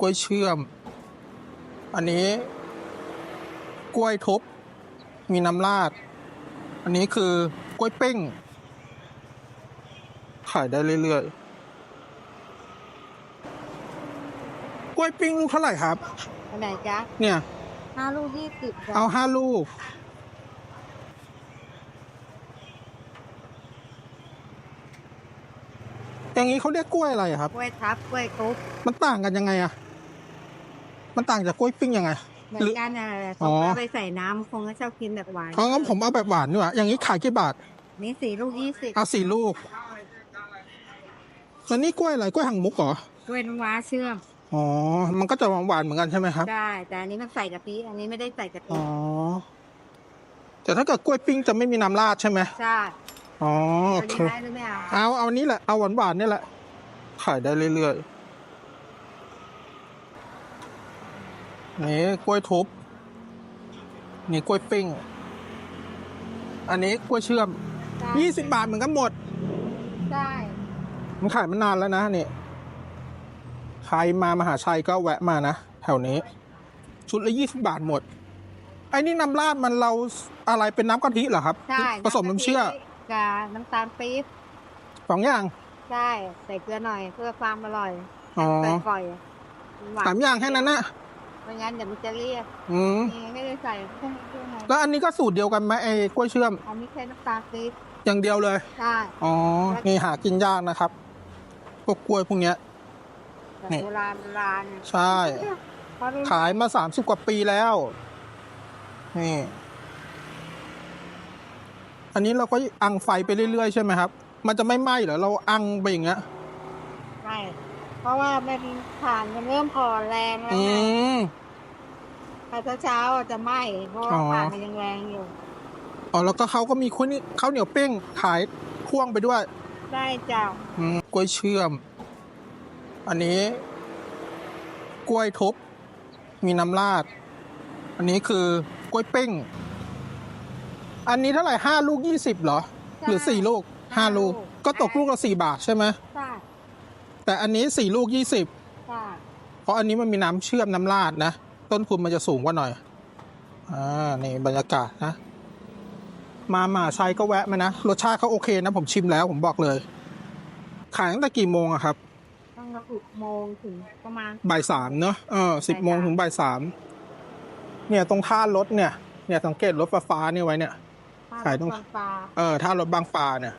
กล้วยเชื่อม อันนี้ กล้วยทุบมีน้ำราด อันนี้คือกล้วยปิ้ง ขายได้เรื่อยๆ กล้วยปิ้งลูกเท่าไหร่ครับ อันไหนจ๊ะเนี่ย ห้าลูกยี่สิบจ้ะเอาห้าลูก อย่างนี้เขาเรียกกล้วยอะไรอะครับ กล้วยทับกล้วยทุบ มันต่างกันยังไงอะ มันต่างจากกล้วยปิ้งยังไงเหมืหอรืนกันอะไรอ๋อเอาไปใส่น้ำคงก็ชอบกินแบบหวานอ๋องั้นผมเอาแบบหวานดีกว่าอย่างนี้ขายกี่บาทนี่สี่ลูกยี่สิบเอาสี่ลูกแล้วนี่กล้วยอะไรกล้วยหางมุกเหรอกล้วยน้ำว้าเชื่อมอ๋อ มันก็จะหวานๆเหมือนกันใช่ไหมครับ ได้ แต่อันนี้มันใส่กะทิ อันนี้ไม่ได้ใส่กะทิ อ๋อ แต่ถ้าเกิดกล้วยปิ้งจะไม่มีน้ำราดใช่ไหมใช่ อ๋อโออันเคนี้ได้หรือไม่เอาเอา เอานี้แหละ เอาหวานหวานๆนี่แหละ ขายได้เรื่อยๆ นี่กล้วยทุบ นี่กล้วยปิ้ง อันนี้กล้วยเชื่อม ยี่สิบบาทเหมือนกันหมด ได้มันขายมานานแล้วนะนี่ ใครมามหาชัยก็แวะมานะ แถวนี้ ชุดละยี่สิบาทหมด ไอ้นี่น้ำราดมันเราอะไรเป็นน้ำกะทิเหรอครับ ใช่ผสมน้ำเชื่อกับน้ำตาลปี๊บสองอย่าง ใช่ใส่เกลือหน่อยเพื่อความอร่อยอ๋อ ใส่ก่อยหวาน สามอย่างแค่นั้นนะ ไม่งั้นเดี๋ยวมันจะเรียกอืมนี่ไม่ได้ใส่เครื่องเทศอะไรแล้วอันนี้ก็สูตรเดียวกันไหมไอ้กล้วยเชื่อม อันนี้แค่น้ำตาลปี๊บอย่างเดียวเลย ใช่อ๋อนี่หากินยากนะครับ พวกกล้วยพวกเนี้ย แบบนี่ โบราณโบราณใช่ เพราะรุ่นขายมาสามสิบกว่าปีแล้ว นี่ อันนี้เราก็อังไฟไปเรื่อยๆใช่ไหมครับ มันจะไม่ไหม้เหรอ เราอังไปอย่างเงี้ย ใช่ เพราะว่ามันผ่านมันเริ่มอ่อนแรงแล้วอืไงม พอเช้าๆอะจะไหม้เพราะว่าอ๋อผ่านมันยังแรงอยู่ อ๋อแล้วก็เขาก็มีข้าวนี่ข้าวเหนียวเป้งขายพ่วงไปด้วย ได้เจ้าอืมกล้วยเชื่อม อันนี้ กล้วยทุบมีน้ำราด อันนี้คือกล้วยปิ้ง อันนี้เท่าไหร่ห้าลูกยี่สิบเหรอ หรือสี่ลูกห้าลูก ก็ตกลูกละสี่บาทใช่ไหม ใช่ แต่อันนี้สี่ลูกยี่สิบใช่เพราะอันนี้มันมีน้ำเชื่อมน้ำราดนะ ต้นทุนมันจะสูงกว่าหน่อย อ่า นี่บรรยากาศนะ มาหมาชัยก็แวะมานะ รสชาติเขาโอเคนะ ผมชิมแล้วผมบอกเลย ขายตั้งแต่กี่โมงอะครับตั้งแต่หกโมงถึงประมาณบ่ายสามเนอะเออสิบโมงบ่ายสามถึงบ่ายสามเนี่ยตรงท่ารถเนี่ย เนี่ยสังเกตรถไฟฟ้านี่ไว้เนี่ย ขายตรงปลา เออท่ารถบางปลาเนี่ย